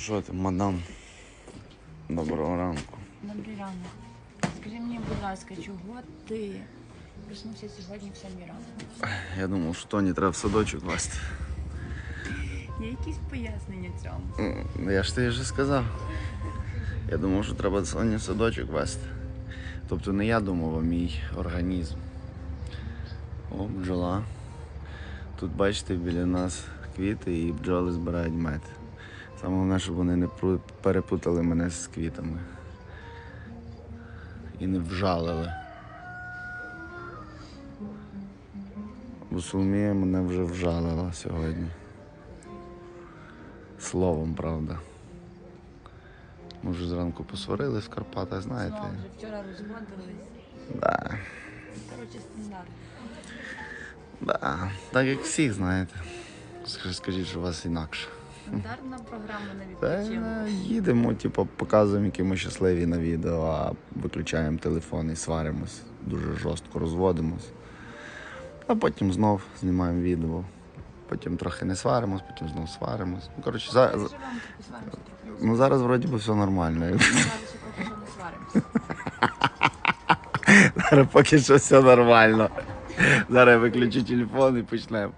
що ти, мадам? Доброго ранку. Добрий ранок. Скажи мені, будь ласка, чого ти проснувся сьогодні в самі ранку? Я думав, що Тоні треба в садочок вести. Є якісь пояснення цьому? Я ж тобі вже сказав. Я думав, що треба Тоні в садочок вести. Тобто не я думав, а мій організм. О, бджола. Тут бачите, біля нас квіти і бджоли збирають мед. Саме головне, щоб вони не перепутали мене з квітами. І не вжалили. Бо Соломія мене вже вжалила сьогодні. Словом, правда. Може, зранку посварили в Карпатах, знаєте. Знову вже вчора розводились. Да. Коротше, стандарт. Да. Так як всіх, знаєте. Скажіть, що у вас інакше. Стандартна програма на Та е, їдемо, типу, показуємо, які ми щасливі на відео, а виключаємо телефон і сваримось. Дуже жорстко розводимось. А потім знов знімаємо відео. Потім трохи не сваримось, потім знов сваримось. Ну, коротше, за, ну, зараз вроді би все нормально. Зараз поки що все нормально. Зараз я виключу телефон і почнемо.